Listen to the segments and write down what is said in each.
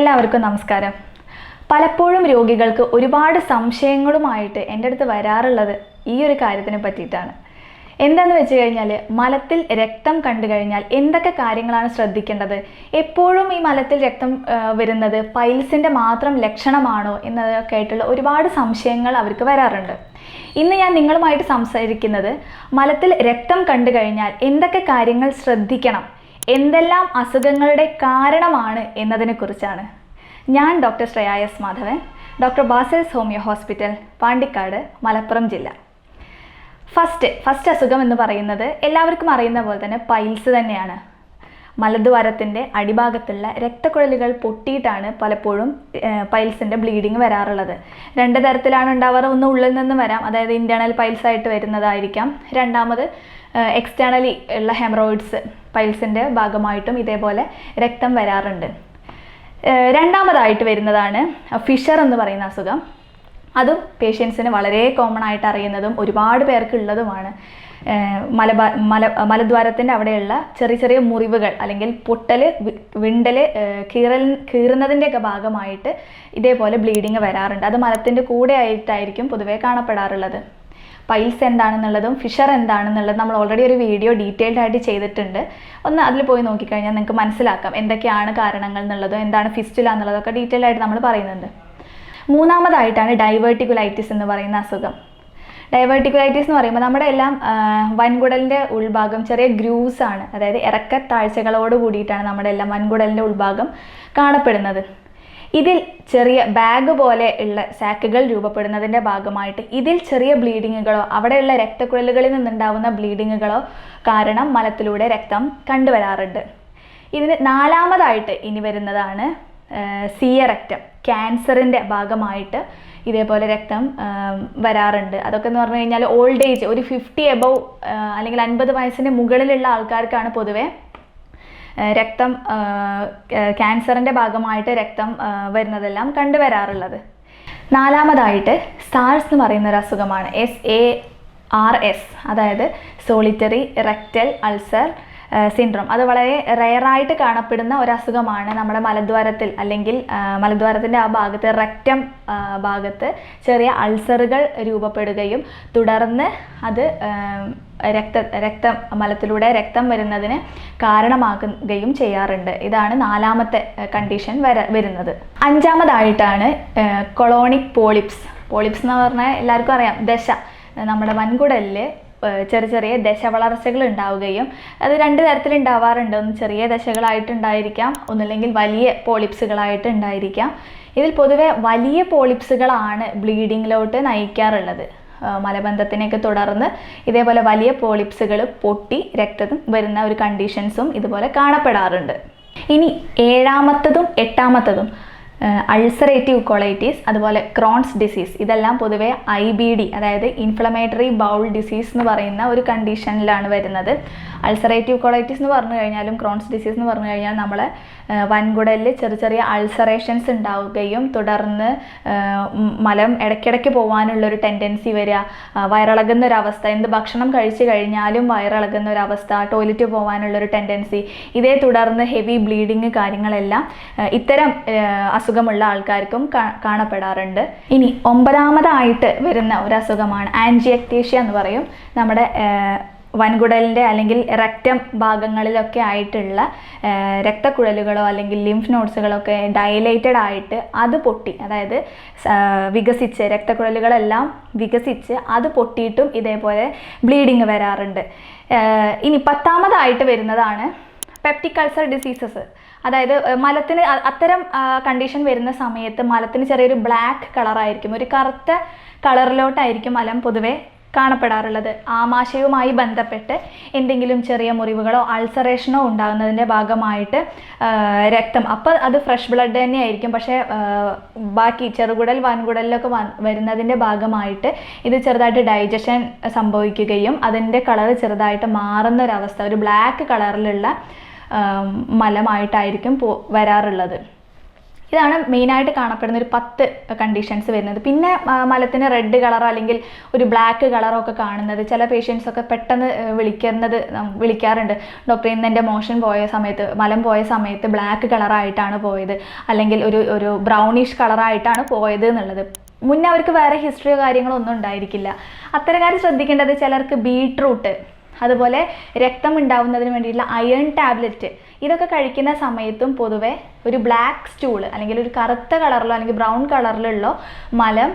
എല്ലാവർക്കും നമസ്കാരം. പലപ്പോഴും രോഗികൾക്ക് ഒരുപാട് സംശയങ്ങളുമായിട്ട് എന്റെ അടുത്ത് വരാറുള്ളത് ഈ ഒരു കാര്യത്തിനെ പറ്റിയിട്ടാണ്. എന്താന്ന് വെച്ച് കഴിഞ്ഞാൽ മലത്തിൽ രക്തം കണ്ടു കഴിഞ്ഞാൽ എന്തൊക്കെ കാര്യങ്ങളാണ് ശ്രദ്ധിക്കേണ്ടത്? എപ്പോഴും ഈ മലത്തിൽ രക്തം വരുന്നത് പൈൽസിന്റെ മാത്രം ലക്ഷണമാണോ എന്നതൊക്കെ ആയിട്ടുള്ള ഒരുപാട് സംശയങ്ങൾ അവർക്ക് വരാറുണ്ട്. ഇന്ന് ഞാൻ നിങ്ങളുമായിട്ട് സംസാരിക്കുന്നത് മലത്തിൽ രക്തം കണ്ടു കഴിഞ്ഞാൽ എന്തൊക്കെ കാര്യങ്ങൾ ശ്രദ്ധിക്കണം? എന്തെല്ലാം അസുഖങ്ങളുടെ കാരണമാണ് എന്നതിനെക്കുറിച്ചാണ്. ഞാൻ doctor Shreya S Madhavan doctor Basil's homeo hospital Pandikkad Malappuram ജില്ല. ഫസ്റ്റ് ഫസ്റ്റ് അസുഖം എന്ന് പറയുന്നത് എല്ലാവർക്കും അറിയുന്ന പോലെ തന്നെ പൈൽസ് തന്നെയാണ്. മലദ്വാരത്തിന്റെ അടിഭാഗത്തുള്ള രക്തക്കുഴലുകൾ പൊട്ടിയിട്ടാണ് പലപ്പോഴും പൈൽസിന്റെ ബ്ലീഡിങ് വരാറുള്ളത്. രണ്ട് തരത്തിലാണ് ഉണ്ടാവാറ്. ഒന്ന് ഉള്ളിൽ നിന്ന് വരാം. അതായത് ഇന്റേർണൽ പൈൽസ് ആയിട്ട് വരുന്നതായിരിക്കാം. രണ്ടാമത് എക്സ്റ്റേണലി ഉള്ള ഹെമറോയിഡ്സ് പൈൽസിന്റെ ഭാഗമായിട്ടും ഇതേപോലെ രക്തം വരാറുണ്ട്. രണ്ടാമതായിട്ട് വരുന്നതാണ് ഫിഷർ എന്ന് പറയുന്ന അസുഖം. അതും പേഷ്യൻസിന് വളരെ കോമൺ ആയിട്ട് അറിയുന്നതും ഒരുപാട് പേർക്ക് ഉള്ളതുമാണ്. മലബാ മല മലദ്വാരത്തിന്റെ അവിടെയുള്ള ചെറിയ ചെറിയ മുറിവുകൾ അല്ലെങ്കിൽ പൊട്ടൽ വിണ്ടൽ കീറൽ കീറുന്നതിന്റെയൊക്കെ ഭാഗമായിട്ട് ഇതേപോലെ ബ്ലീഡിങ് വരാറുണ്ട്. അത് മലത്തിന്റെ കൂടെ ആയിട്ടായിരിക്കും പൊതുവേ കാണപ്പെടാറുള്ളത്. പൈൽസ് എന്താണെന്നുള്ളതും ഫിഷർ എന്താണെന്നുള്ളതും നമ്മൾ ഓൾറെഡി ഒരു വീഡിയോ ഡീറ്റെയിൽഡ് ആയിട്ട് ചെയ്തിട്ടുണ്ട്. ഒന്ന് അതിൽ പോയി നോക്കിക്കഴിഞ്ഞാൽ നിങ്ങൾക്ക് മനസ്സിലാക്കാം എന്തൊക്കെയാണ് കാരണങ്ങൾ എന്നുള്ളതും എന്താണ് ഫിസ്റ്റുല എന്നുള്ളതൊക്കെ ഡീറ്റെയിൽ ആയിട്ട് നമ്മൾ പറയുന്നുണ്ട്. മൂന്നാമതായിട്ടാണ് ഡൈവേർട്ടിക്കുലൈറ്റിസ് എന്ന് പറയുന്ന അസുഖം. ഡൈവേർട്ടിക്കുലൈറ്റിസ് എന്ന് പറയുമ്പോൾ നമ്മുടെ എല്ലാം വൻകുടലിന്റെ ഉൾഭാഗം ചെറിയ ഗ്രൂസ് ആണ്. അതായത് ഇറക്കത്താഴ്ചകളോട് കൂടിയിട്ടാണ് നമ്മുടെ എല്ലാം വൻകുടലിന്റെ ഉൾഭാഗം കാണപ്പെടുന്നത്. ഇതിൽ ചെറിയ ബാഗ് പോലെ ഉള്ള സാക്കുകൾ രൂപപ്പെടുന്നതിന്റെ ഭാഗമായിട്ട് ഇതിൽ ചെറിയ ബ്ലീഡിങ്ങുകളോ അവിടെയുള്ള രക്തക്കുഴലുകളിൽ നിന്നുണ്ടാവുന്ന ബ്ലീഡിങ്ങുകളോ കാരണം മലത്തിലൂടെ രക്തം കണ്ടുവരാറുണ്ട്. ഇതിന് നാലാമതായിട്ട് ഇനി വരുന്നതാണ് സിയ രക്തം. ക്യാൻസറിന്റെ ഭാഗമായിട്ട് ഇതേപോലെ രക്തം വരാറുണ്ട്. അതൊക്കെ എന്ന് പറഞ്ഞു കഴിഞ്ഞാൽ ഓൾഡ് ഏജ് ഒരു ഫിഫ്റ്റി എബവ് അല്ലെങ്കിൽ അൻപത് വയസ്സിന് മുകളിലുള്ള ആൾക്കാർക്കാണ് പൊതുവേ രക്തം ക്യാൻസറിന്റെ ഭാഗമായിട്ട് രക്തം വരുന്നതെല്ലാം കണ്ടുവരാറുള്ളത് നാലാമതായിട്ട് സാൾസ് എന്ന് പറയുന്ന ഒരു അസുഖമാണ്. എസ് എ ആർ എസ് അതായത് സോളിറ്ററി റെക്റ്റൽ അൾസർ സിൻഡ്രോം അത് വളരെ റെയറായിട്ട് കാണപ്പെടുന്ന ഒരു അസുഖമാണ് നമ്മുടെ മലദ്വാരത്തിൽ അല്ലെങ്കിൽ മലദ്വാരത്തിന്റെ ആ ഭാഗത്ത് റെക്റ്റം ഭാഗത്ത് ചെറിയ അൾസറുകൾ രൂപപ്പെടുകയും തുടർന്ന് അത് രക്ത രക്തം മലത്തിലൂടെ രക്തം വരുന്നതിന് കാരണമാകുകയും ചെയ്യാറുണ്ട്. ഇതാണ് നാലാമത്തെ കണ്ടീഷൻ വര വരുന്നത്. അഞ്ചാമതായിട്ടാണ് കൊളോണിക് പോളിപ്സ് പോളിപ്സ് എന്ന് പറഞ്ഞാൽ എല്ലാവർക്കും അറിയാം ദശ. നമ്മുടെ വൻകുടലിൽ ചെറിയ ചെറിയ ദശ വളർച്ചകൾ ഉണ്ടാവുകയും അത് രണ്ട് തരത്തിൽ ഉണ്ടാവാറുണ്ട്. ഒന്ന് ചെറിയ ദശകളായിട്ടുണ്ടായിരിക്കാം ഒന്നില്ലെങ്കിൽ വലിയ പോളിപ്സുകളായിട്ട് ഉണ്ടായിരിക്കാം. ഇതിൽ പൊതുവെ വലിയ പോളിപ്സുകളാണ് ബ്ലീഡിങ്ങിലോട്ട് നയിക്കാറുള്ളത്. മലബന്ധത്തിനെയൊക്കെ തുടർന്ന് ഇതേപോലെ വലിയ പോളിപ്സുകൾ പൊട്ടി രക്തം വരുന്ന ഒരു കണ്ടീഷൻസും ഇതുപോലെ കാണപ്പെടാറുണ്ട്. ഇനി ഏഴാമത്തതും എട്ടാമത്തതും അൾസറേറ്റീവ് കൊളൈറ്റീസ് അതുപോലെ ക്രോൺസ് ഡിസീസ് ഇതെല്ലാം പൊതുവെ ഐ ബി ഡി അതായത് ഇൻഫ്ലമേറ്ററി ബൗൾ ഡിസീസ് എന്ന് പറയുന്ന ഒരു കണ്ടീഷനിലാണ് വരുന്നത്. അൾസറേറ്റീവ് കൊളൈറ്റീസ് എന്ന് പറഞ്ഞു കഴിഞ്ഞാലും ക്രോൺസ് ഡിസീസ് എന്ന് പറഞ്ഞു കഴിഞ്ഞാൽ നമ്മളെ വൻകുടലിൽ ചെറിയ ചെറിയ അൾസറേഷൻസ് ഉണ്ടാവുകയും തുടർന്ന് മലം ഇടയ്ക്കിടയ്ക്ക് പോകാനുള്ള ഒരു ടെൻഡൻസി വരിക വയറിളകുന്ന ഒരവസ്ഥ എന്ത് ഭക്ഷണം കഴിച്ചു കഴിഞ്ഞാലും വയറിളകുന്ന ഒരവസ്ഥ ടോയ്ലറ്റ് പോകാനുള്ള ഒരു ടെൻഡൻസി ഇതേ തുടർന്ന് ഹെവി ബ്ലീഡിങ് കാര്യങ്ങളെല്ലാം ഇത്തരം ആ, അസുഖമുള്ള ആൾക്കാർക്കും കാണപ്പെടാറുണ്ട്. ഇനി ഒമ്പതാമതായിട്ട് വരുന്ന ഒരു അസുഖമാണ് ആൻജിയക്ടീഷ്യ എന്ന് പറയും. നമ്മുടെ വൻകുടലിന്റെ അല്ലെങ്കിൽ റക്റ്റം ഭാഗങ്ങളിലൊക്കെ ആയിട്ടുള്ള രക്തക്കുഴലുകളോ അല്ലെങ്കിൽ ലിംഫ് നോട്ട്സുകളൊക്കെ ഡയലേറ്റഡ് ആയിട്ട് അത് പൊട്ടി അതായത് വികസിച്ച് രക്തക്കുഴലുകളെല്ലാം വികസിച്ച് അത് പൊട്ടിയിട്ടും ഇതേപോലെ ബ്ലീഡിങ് വരാറുണ്ട്. ഇനി പത്താമതായിട്ട് വരുന്നതാണ് പെപ്റ്റിക് അൾസർ ഡിസീസസ് അതായത് മലത്തിന് അത്തരം കണ്ടീഷൻ വരുന്ന സമയത്ത് മലത്തിന് ചെറിയൊരു ബ്ലാക്ക് കളറായിരിക്കും ഒരു കറുത്ത കളറിലോട്ടായിരിക്കും മലം പൊതുവെ കാണപ്പെടാറുള്ളത്. ആമാശയവുമായി ബന്ധപ്പെട്ട് എന്തെങ്കിലും ചെറിയ മുറിവുകളോ അൾസറേഷനോ ഉണ്ടാകുന്നതിന്റെ ഭാഗമായിട്ട് രക്തം. അപ്പോൾ അത് ഫ്രഷ് ബ്ലഡ് തന്നെയായിരിക്കും. പക്ഷേ ബാക്കി ചെറുകുടൽ വൻകുടലിലൊക്കെ വരുന്നതിന്റെ ഭാഗമായിട്ട് ഇത് ചെറുതായിട്ട് ഡൈജഷൻ സംഭവിക്കുകയും അതിന്റെ കളർ ചെറുതായിട്ട് മാറുന്ന ഒരവസ്ഥ ഒരു ബ്ലാക്ക് കളറിലുള്ള മലമായിട്ടായിരിക്കും പോ വരാറുള്ളത്. ഇതാണ് മെയിനായിട്ട് കാണപ്പെടുന്ന ഒരു പത്ത് കണ്ടീഷൻസ് വരുന്നത്. പിന്നെ മലത്തിന് റെഡ് കളറോ അല്ലെങ്കിൽ ഒരു ബ്ലാക്ക് കളറോ ഒക്കെ കാണുന്നത് ചില പേഷ്യൻസ് ഒക്കെ പെട്ടെന്ന് വിളിക്കുന്നത് വിളിക്കാറുണ്ട്. ഡോക്ടർ ഇന്ന് എന്റെ മോഷൻ പോയ സമയത്ത് മലം പോയ സമയത്ത് ബ്ലാക്ക് കളറായിട്ടാണ് പോയത്. അല്ലെങ്കിൽ ഒരു ഒരു ബ്രൗണിഷ് കളറായിട്ടാണ് പോയത് എന്നുള്ളത്. മുന്നേ അവർക്ക് വേറെ ഹിസ്റ്ററിയോ കാര്യങ്ങളോ ഒന്നും ഉണ്ടായിരിക്കില്ല. കാര്യം ശ്രദ്ധിക്കേണ്ടത് ചിലർക്ക് ബീട്രൂട്ട് അതുപോലെ രക്തം ഉണ്ടാവുന്നതിന് വേണ്ടിയിട്ടുള്ള അയൺ ടാബ്ലറ്റ് ഇതൊക്കെ കഴിക്കുന്ന സമയത്തും പൊതുവെ ഒരു ബ്ലാക്ക് സ്റ്റൂൾ അല്ലെങ്കിൽ ഒരു കറുത്ത കളറിലോ അല്ലെങ്കിൽ ബ്രൗൺ കളറിലുള്ള മലം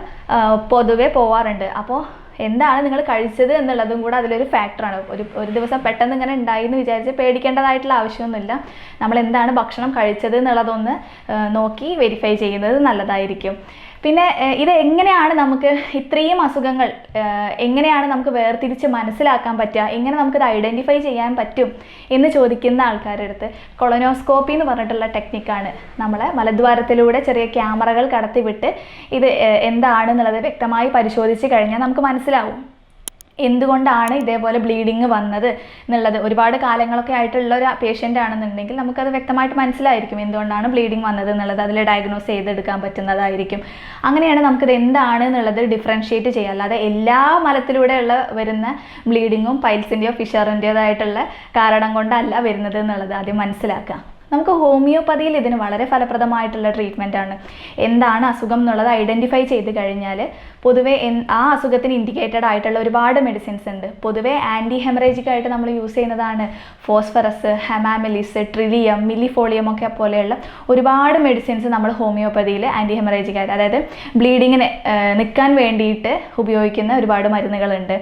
പൊതുവെ പോവാറുണ്ട്. അപ്പോൾ എന്താണ് നിങ്ങൾ കഴിച്ചത് എന്നുള്ളതും കൂടെ അതിലൊരു ഫാക്ടറാണ് ഒരു ഒരു ദിവസം പെട്ടെന്ന് ഇങ്ങനെ ഉണ്ടായി എന്ന് വിചാരിച്ച് പേടിക്കേണ്ടതായിട്ടുള്ള ആവശ്യമൊന്നുമില്ല. നമ്മൾ എന്താണ് ഭക്ഷണം കഴിച്ചത് എന്നുള്ളതൊന്ന് നോക്കി വെരിഫൈ ചെയ്യുന്നത് നല്ലതായിരിക്കും. പിന്നെ ഇത് എങ്ങനെയാണ് നമുക്ക് ഇത്രയും അസുഖങ്ങൾ എങ്ങനെയാണ് നമുക്ക് വേർതിരിച്ച് മനസ്സിലാക്കാൻ പറ്റുക എങ്ങനെ നമുക്കിത് ഐഡന്റിഫൈ ചെയ്യാൻ പറ്റും എന്ന് ചോദിക്കുന്ന ആൾക്കാരുടെ അടുത്ത് കൊളനോസ്കോപ്പി എന്ന് പറഞ്ഞിട്ടുള്ള ടെക്നിക്കാണ് നമ്മളെ മലദ്വാരത്തിലൂടെ ചെറിയ ക്യാമറകൾ കടത്തിവിട്ട് ഇത് എന്താണെന്നുള്ളത് വ്യക്തമായി പരിശോധിച്ച് കഴിഞ്ഞാൽ നമുക്ക് മനസ്സിലാവും. എന്തുകൊണ്ടാണ് ഇതേപോലെ ബ്ലീഡിങ് വന്നത് എന്നുള്ളത്? ഒരുപാട് കാലങ്ങളൊക്കെ ആയിട്ടുള്ള ഒരു പേഷ്യന്റ് ആണെന്നുണ്ടെങ്കിൽ നമുക്കത് വ്യക്തമായിട്ട് മനസ്സിലായിരിക്കും എന്തുകൊണ്ടാണ് ബ്ലീഡിങ് വന്നത് എന്നുള്ളത്. അതിൽ ഡയഗ്നോസ് ചെയ്തെടുക്കാൻ പറ്റുന്നതായിരിക്കും. അങ്ങനെയാണ് നമുക്കിത് എന്താണ് എന്നുള്ളത് ഡിഫറൻഷ്യേറ്റ് ചെയ്യുക. അല്ലാതെ എല്ലാ മലത്തിലൂടെയുള്ള വരുന്ന ബ്ലീഡിങ്ങും പൈൽസിന്റെയോ ഫിഷറിന്റെതായിട്ടുള്ള കാരണം കൊണ്ടല്ല വരുന്നത് എന്നുള്ളത് ആദ്യം മനസ്സിലാക്കുക. നമുക്ക് ഹോമിയോപ്പതിയിൽ ഇതിന് വളരെ ഫലപ്രദമായിട്ടുള്ള ട്രീറ്റ്മെന്റ് ആണ്. എന്താണ് അസുഖം എന്നുള്ളത് ഐഡന്റിഫൈ ചെയ്ത് കഴിഞ്ഞാൽ പൊതുവെ ആ അസുഖത്തിന് ഇൻഡിക്കേറ്റഡ് ആയിട്ടുള്ള ഒരുപാട് മെഡിസിൻസ് ഉണ്ട്. പൊതുവെ ആന്റി ഹെമറേജിക് ആയിട്ട് നമ്മൾ യൂസ് ചെയ്യുന്നതാണ് ഫോസ്ഫറസ് ഹെമാമിലിസ് ട്രിലിയം മില്ലിഫോളിയം ഒക്കെ പോലെയുള്ള ഒരുപാട് മെഡിസിൻസ് നമ്മൾ ഹോമിയോപ്പതിയിൽ ആന്റി ഹെമറേജിക് ആയിട്ട് അതായത് ബ്ലീഡിങ്ങിന് നിൽക്കാൻ വേണ്ടിയിട്ട് ഉപയോഗിക്കുന്ന ഒരുപാട് മരുന്നുകളുണ്ട്.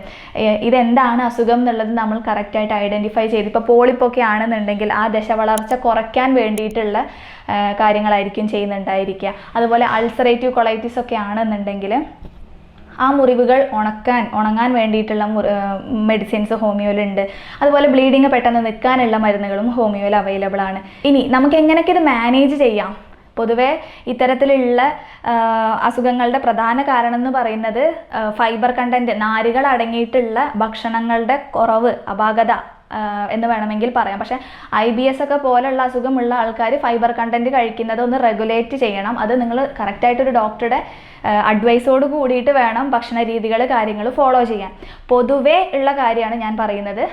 ഇതെന്താണ് അസുഖം എന്നുള്ളത് നമ്മൾ കറക്റ്റായിട്ട് ഐഡന്റിഫൈ ചെയ്ത്. ഇപ്പോൾ പോളിപ്പൊക്കെ ആണെന്നുണ്ടെങ്കിൽ ആ ദശ വളർച്ച കുറയ്ക്കാൻ വേണ്ടിയിട്ടുള്ള ആ, കാര്യങ്ങളായിരിക്കും ചെയ്യുന്നുണ്ടായിരിക്കുക. അതുപോലെ അൾസറേറ്റീവ് കൊളൈറ്റിസ് ഒക്കെ ആണെന്നുണ്ടെങ്കിൽ ആ മുറിവുകൾ ഉണക്കാൻ ഉണങ്ങാൻ വേണ്ടിയിട്ടുള്ള മെഡിസിൻസ് ഹോമിയോയിലുണ്ട് അതുപോലെ ബ്ലീഡിങ് പെട്ടെന്ന് നിൽക്കാനുള്ള മരുന്നുകളും ഹോമിയോയിൽ അവൈലബിൾ ആണ്. ഇനി നമുക്ക് എങ്ങനെയൊക്കെ ഇത് മാനേജ് ചെയ്യാം? പൊതുവെ ഇത്തരത്തിലുള്ള അസുഖങ്ങളുടെ പ്രധാന കാരണം എന്ന് പറയുന്നത് ഫൈബർ കണ്ടന്റ് നാരുകൾ അടങ്ങിയിട്ടുള്ള ഭക്ഷണങ്ങളുടെ കുറവ് അപാകത എന്ന് വേണമെങ്കിൽ പറയാം. പക്ഷേ ഐ ബി എസ് ഒക്കെ പോലുള്ള അസുഖമുള്ള ആൾക്കാർ ഫൈബർ കണ്ടന്റ് കഴിക്കുന്നത് ഒന്ന് റെഗുലേറ്റ് ചെയ്യണം. അത് നിങ്ങൾ കറക്റ്റായിട്ടൊരു ഡോക്ടറുടെ അഡ്വൈസോട് കൂടിയിട്ട് വേണം ഭക്ഷണ രീതികൾ കാര്യങ്ങൾ ഫോളോ ചെയ്യാൻ. പൊതുവേ ഉള്ള കാര്യമാണ് ഞാൻ പറയുന്നത്.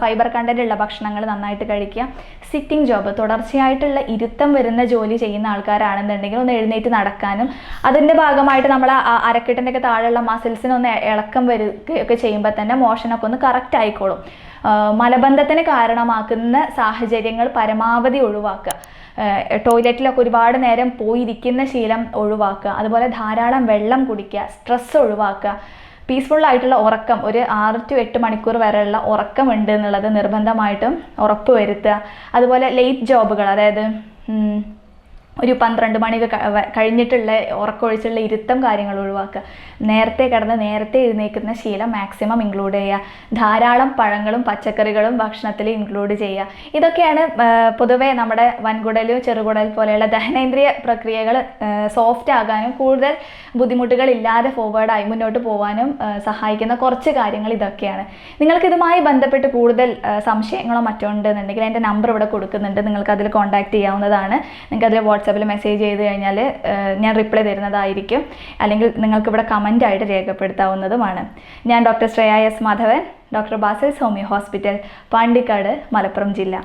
ഫൈബർ കണ്ടന്റ് ഉള്ള ഭക്ഷണങ്ങൾ നന്നായിട്ട് കഴിക്കുക. സിറ്റിംഗ് ജോബ് തുടർച്ചയായിട്ടുള്ള ഇരുത്തം വരുന്ന ജോലി ചെയ്യുന്ന ആൾക്കാരാണെന്നുണ്ടെങ്കിൽ ഒന്ന് എഴുന്നേറ്റ് നടക്കാനും അതിന്റെ ഭാഗമായിട്ട് നമ്മൾ അരക്കെട്ടിന്റെ ഒക്കെ താഴെയുള്ള മസിൽസിനൊന്ന് ഇളക്കം വരികയൊക്കെ ചെയ്യുമ്പോൾ തന്നെ മോഷനൊക്കെ ഒന്ന് കറക്റ്റ് ആയിക്കോളും. മലബന്ധത്തിന് കാരണമാക്കുന്ന സാഹചര്യങ്ങൾ പരമാവധി ഒഴിവാക്കുക. ടോയ്ലറ്റിലൊക്കെ ഒരുപാട് നേരം പോയിരിക്കുന്ന ശീലം ഒഴിവാക്കുക. അതുപോലെ ധാരാളം വെള്ളം കുടിക്കുക സ്ട്രെസ് ഒഴിവാക്കുക. പീസ്ഫുൾ ആയിട്ടുള്ള ഉറക്കം ഒരു ആറ് ടു എട്ട് മണിക്കൂർ വരെയുള്ള ഉറക്കമുണ്ട് എന്നുള്ളത് നിർബന്ധമായിട്ടും ഉറപ്പ് വരുത്തുക അതുപോലെ ലേറ്റ് ജോബുകൾ അതായത് ഒരു പന്ത്രണ്ട് മണിയൊക്കെ കഴിഞ്ഞിട്ടുള്ള ഉറക്കമൊഴിച്ചുള്ള ഇരുത്തം കാര്യങ്ങൾ ഒഴിവാക്കുക. നേരത്തെ കിടന്ന് നേരത്തെ എഴുന്നേൽക്കുന്ന ശീലം മാക്സിമം ഇൻക്ലൂഡ് ചെയ്യുക. ധാരാളം പഴങ്ങളും പച്ചക്കറികളും ഭക്ഷണത്തിൽ ഇൻക്ലൂഡ് ചെയ്യുക. ഇതൊക്കെയാണ് പൊതുവെ നമ്മുടെ വൻകുടലും ചെറുകുടൽ പോലെയുള്ള ദഹനേന്ദ്രിയ പ്രക്രിയകൾ സോഫ്റ്റ് ആകാനും കൂടുതൽ ബുദ്ധിമുട്ടുകൾ ഇല്ലാതെ ഫോർവേഡായി മുന്നോട്ട് പോകാനും സഹായിക്കുന്ന കുറച്ച് കാര്യങ്ങൾ ഇതൊക്കെയാണ്. നിങ്ങൾക്കിതുമായി ബന്ധപ്പെട്ട് കൂടുതൽ സംശയങ്ങളോ മറ്റോ ഉണ്ടെന്നുണ്ടെങ്കിൽ എന്റെ നമ്പർ ഇവിടെ കൊടുക്കുന്നുണ്ട്. നിങ്ങൾക്ക് അതിൽ കോൺടാക്ട് ചെയ്യാവുന്നതാണ്. നിങ്ങൾക്ക് അതിൽ വാട്സാപ്പിൽ മെസ്സേജ് ചെയ്ത് കഴിഞ്ഞാൽ ഞാൻ റിപ്ലൈ തരുന്നതായിരിക്കും. അല്ലെങ്കിൽ നിങ്ങൾക്ക് ഇവിടെ കമന്റ് ആയിട്ട് രേഖപ്പെടുത്താവുന്നതുമാണ്. ഞാൻ doctor Shreya S Madhavan doctor Basil homeo hospital Pandikkad Malappuram ജില്ല.